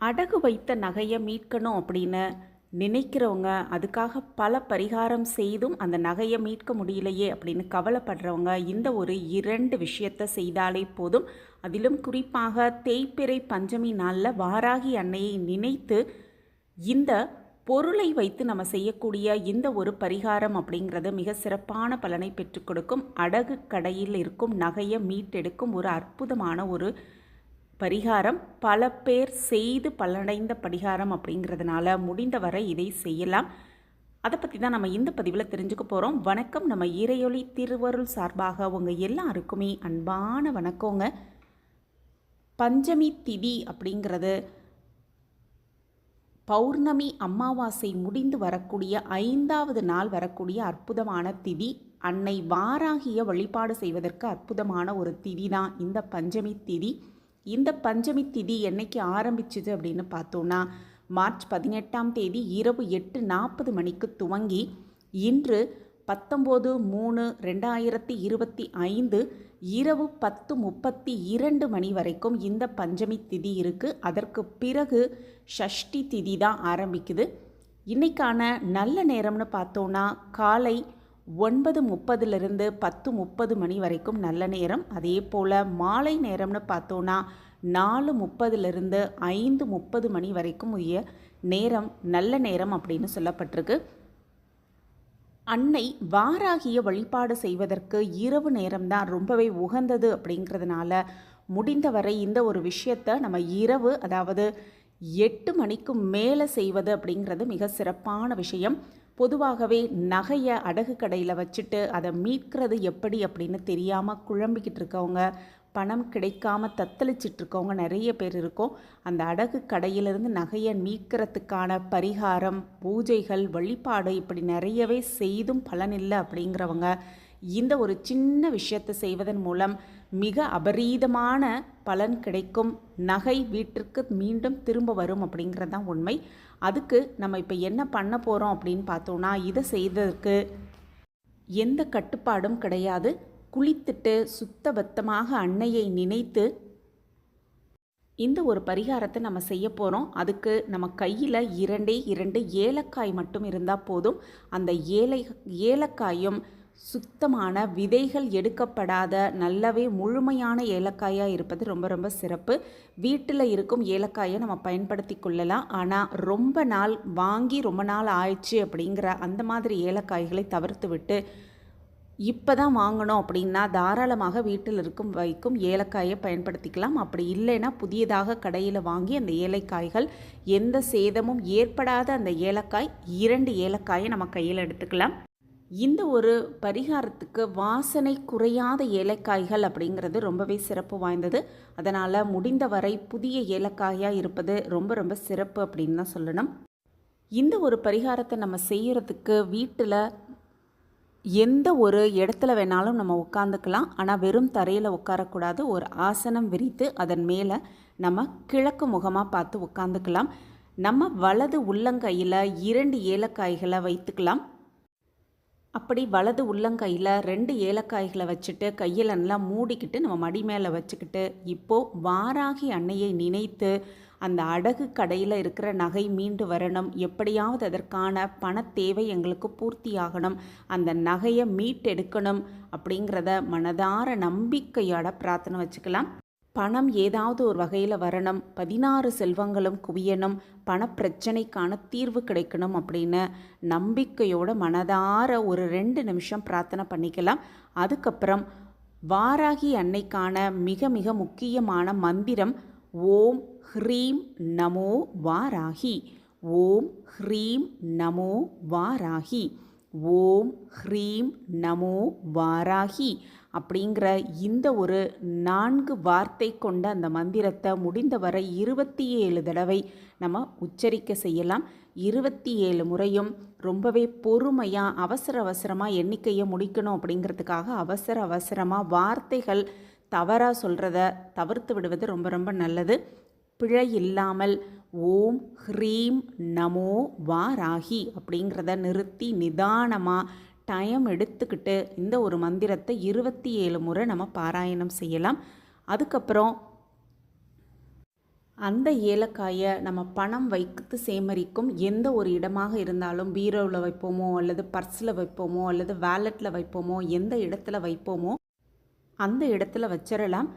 அடகு வைத்த நகையை மீட்கணும் அப்படின்னு நினைக்கிறவங்க அதுக்காக பல பரிகாரம் செய்தும் அந்த நகையை மீட்க முடியலையே அப்படின்னு கவலைப்படுறவங்க இந்த ஒரு இரண்டு விஷயத்தை செய்தாலே போதும். அதிலும் குறிப்பாக தேய்பிறை பஞ்சமி நாளில் வாராகி அன்னையை நினைத்து இந்த பொருளை வைத்து நம்ம செய்யக்கூடிய இந்த ஒரு பரிகாரம் அப்படிங்கிறது மிக சிறப்பான பலனை பெற்றுக் கொடுக்கும். அடகு கடையில் இருக்கும் நகையை மீட்டெடுக்கும் ஒரு அற்புதமான ஒரு பரிகாரம் பல பேர் செய்து பலனடைந்த பரிகாரம் அப்படிங்கிறதுனால முடிந்தவரை இதை செய்யலாம். அதை பற்றி தான் நம்ம இந்த பதிவில் தெரிஞ்சுக்க போகிறோம் வணக்கம். நம்ம இறையொளி திருவருள் சார்பாக உங்கள் எல்லாருக்குமே அன்பான வணக்கங்க. பஞ்சமி திதி அப்படிங்கிறது பௌர்ணமி அமாவாசை முடிந்து வரக்கூடிய ஐந்தாவது நாள் வரக்கூடிய அற்புதமான திதி. அன்னை வாராகிய வழிபாடு செய்வதற்கு அற்புதமான ஒரு திதி தான் இந்த பஞ்சமி திதி. இந்த பஞ்சமி திதி என்னைக்கு ஆரம்பிச்சுது அப்படின்னு பார்த்தோன்னா மார்ச் பதினெட்டாம் தேதி இரவு எட்டு நாற்பது மணிக்கு துவங்கி இன்று பத்தொம்போது மூணு ரெண்டாயிரத்தி இருபத்தி ஐந்து இரவு பத்து முப்பத்தி இரண்டு மணி வரைக்கும் இந்த பஞ்சமி திதி இருக்குது அதற்கு பிறகு ஷஷ்டி திதி தான் ஆரம்பிக்குது. இன்றைக்கான நல்ல நேரம்னு பார்த்தோன்னா காலை ஒன்பது முப்பதுலேருந்து பத்து முப்பது மணி வரைக்கும் நல்ல நேரம். அதே போல் மாலை நேரம்னு பார்த்தோன்னா நாலு முப்பதுலேருந்து ஐந்து முப்பது மணி வரைக்கும் உரிய நேரம் நல்ல நேரம் அப்படின்னு சொல்லப்பட்டிருக்கு. அன்னை வாராகிய வழிபாடு செய்வதற்கு இரவு நேரம்தான் ரொம்பவே உகந்தது அப்படிங்கிறதுனால முடிந்தவரை இந்த ஒரு விஷயத்தை நம்ம இரவு அதாவது எட்டு மணிக்கு மேலே செய்வது அப்படிங்கிறது மிக சிறப்பான விஷயம். பொதுவாகவே நகையை அடகு கடையில் வச்சுட்டு அதை மீட்கிறது எப்படி அப்படின்னு தெரியாமல் குழம்பிக்கிட்டு இருக்கவங்க பணம் கிடைக்காம தத்தளிச்சிட்டு இருக்கவங்க நிறைய பேர் இருக்கும். அந்த அடகு கடையிலிருந்து நகையை மீட்கிறதுக்கான பரிகாரம் பூஜைகள் வழிபாடு இப்படி நிறையவே செய்தும் பலனில்லை அப்படிங்கிறவங்க இந்த ஒரு சின்ன விஷயத்தை செய்வதன் மூலம் மிக அபரீதமான பலன் கிடைக்கும். நகை வீட்டிற்கு மீண்டும் திரும்ப வரும் அப்படிங்கிறது தான் உண்மை. அதுக்கு நம்ம இப்போ என்ன பண்ண போகிறோம் அப்படின்னு பார்த்தோன்னா இதை செய்ததற்கு எந்த கட்டுப்பாடும் கிடையாது. குளித்துட்டு சுத்தபத்தமாக அன்னையை நினைத்து இந்த ஒரு பரிகாரத்தை நம்ம செய்ய போகிறோம் அதுக்கு நம்ம கையில் இரண்டே இரண்டு ஏலக்காய் மட்டும் இருந்தால் போதும். அந்த ஏலை ஏலக்காயும் சுத்தமான விதைகள் எடுக்கப்படாத நல்லவே முழுமையான ஏலக்காயாக இருப்பது ரொம்ப ரொம்ப சிறப்பு. வீட்டில் இருக்கும் ஏலக்காயை நம்ம பயன்படுத்தி கொள்ளலாம். ஆனால் ரொம்ப நாள் வாங்கி ரொம்ப நாள் ஆயிடுச்சு அப்படிங்கிற அந்த மாதிரி ஏலக்காய்களை தவிர்த்து விட்டு இப்போ தான் வாங்கணும் அப்படின்னா தாராளமாக வீட்டில் இருக்கும் வைக்கும் ஏலக்காயை பயன்படுத்திக்கலாம். அப்படி இல்லைன்னா புதியதாக கடையில் வாங்கி அந்த ஏலக்காய்கள் எந்த சேதமும் ஏற்படாத அந்த ஏலக்காய் இரண்டு ஏலக்காயை நம்ம கையில் எடுத்துக்கலாம். இந்த ஒரு பரிகாரத்துக்கு வாசனை குறையாத ஏலக்காய்கள் அப்படிங்கிறது ரொம்பவே சிறப்பு வாய்ந்தது. அதனால் முடிந்தவரை புதிய ஏலக்காயாக இருப்பது ரொம்ப ரொம்ப சிறப்பு அப்படின்னு தான் சொல்லணும். இந்த ஒரு பரிகாரத்தை நம்ம செய்கிறதுக்கு வீட்டில் எந்த ஒரு இடத்துல வேணாலும் நம்ம உட்காந்துக்கலாம் ஆனால் வெறும் தரையில் உட்காரக்கூடாது. ஒரு ஆசனம் விரித்து அதன் மேலே நம்ம கிழக்கு முகமாக பார்த்து உட்காந்துக்கலாம் நம்ம வலது உள்ளங்கையில் இரண்டு ஏலக்காய்களை வைத்துக்கலாம். அப்படி வலது உள்ளங்கையில் ரெண்டு ஏலக்காய்களை வச்சுட்டு கையில் நல்லா மூடிக்கிட்டு நம்ம மடி மேலே வச்சுக்கிட்டு இப்போது வாராகி அன்னையை நினைத்து அந்த அடகு கடையில் இருக்கிற நகை மீண்டு வரணும். எப்படியாவது அதற்கான பண தேவை எங்களுக்கு பூர்த்தியாகணும். அந்த நகையை மீட்டெடுக்கணும் அப்படிங்கிறத மனதார நம்பிக்கையோட பிரார்த்தனை வச்சுக்கலாம். பணம் ஏதாவது ஒரு வகையில் வரணும் பதினாறு செல்வங்களும் குவியணும் பணப்பிரச்சனைக்கான தீர்வு கிடைக்கணும் அப்படின்னு நம்பிக்கையோட மனதார ஒரு ரெண்டு நிமிஷம் பிரார்த்தனை பண்ணிக்கலாம். அதுக்கப்புறம் வாராகி அன்னைக்கான மிக மிக முக்கியமான மந்திரம் ஓம் ஹ்ரீம் நமோ வாராகி. ஓம் ஹ்ரீம் நமோ வாராகி. ஓம் ஹ்ரீம் நமோ வாராகி அப்படிங்கிற இந்த ஒரு நான்கு வார்த்தை கொண்ட அந்த மந்திரத்தை முடிந்தவரை இருபத்தி ஏழு தடவை நம்ம உச்சரிக்க செய்யலாம். இருபத்தி ஏழு முறையும் ரொம்பவே பொறுமையாக அவசர அவசரமாக எண்ணிக்கையை முடிக்கணும் அப்படிங்கிறதுக்காக அவசர அவசரமாக வார்த்தைகள் தவறாக சொல்கிறத தவிர்த்து விடுவது ரொம்ப ரொம்ப நல்லது. பிழை இல்லாமல் ஓம் ஹ்ரீம் நமோ வாராகி அப்படிங்கிறத நிறுத்தி நிதானமாக டைம் எடுத்துக்கிட்டு இந்த ஒரு மந்திரத்தை இருபத்தி ஏழு முறை நம்ம பாராயணம் செய்யலாம். அதுக்கப்புறம் அந்த ஏலக்காயை நம்ம பணம் வைத்து சேமரிக்கும் எந்த ஒரு இடமாக இருந்தாலும் பீரோவில் வைப்போமோ அல்லது பர்ஸில் வைப்போமோ அல்லது வேலெட்டில் வைப்போமோ எந்த இடத்துல வைப்போமோ அந்த இடத்துல வச்சிடலாம்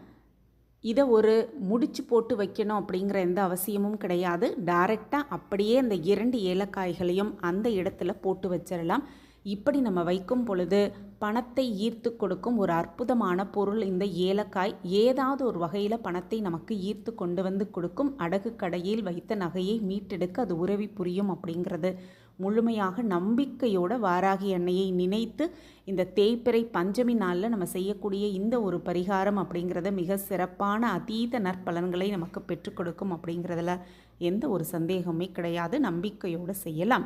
இதை ஒரு முடிச்சு போட்டு வைக்கணும் அப்படிங்கிற எந்த அவசியமும் கிடையாது. டைரெக்டாக அப்படியே அந்த இரண்டு ஏலக்காய்களையும் அந்த இடத்துல போட்டு வச்சிடலாம் இப்படி நம்ம வைக்கும் பொழுது பணத்தை ஈர்த்து கொடுக்கும் ஒரு அற்புதமான பொருள் இந்த ஏலக்காய். ஏதாவது ஒரு வகையில் பணத்தை நமக்கு ஈர்த்து கொண்டு வந்து கொடுக்கும். அடகு கடையில் வைத்த நகையை மீட்டெடுக்க அது உறவி புரியும் அப்படிங்கிறது. முழுமையாக நம்பிக்கையோட வாராகி எண்ணெயை நினைத்து இந்த தேய்பிறை பஞ்சமி நாளில் நம்ம செய்யக்கூடிய இந்த ஒரு பரிகாரம் அப்படிங்கிறது மிக சிறப்பான அதீத நற்பலன்களை நமக்கு பெற்றுக் கொடுக்கும் அப்படிங்கிறதுல எந்த ஒரு சந்தேகமே கிடையாது. நம்பிக்கையோடு செய்யலாம்.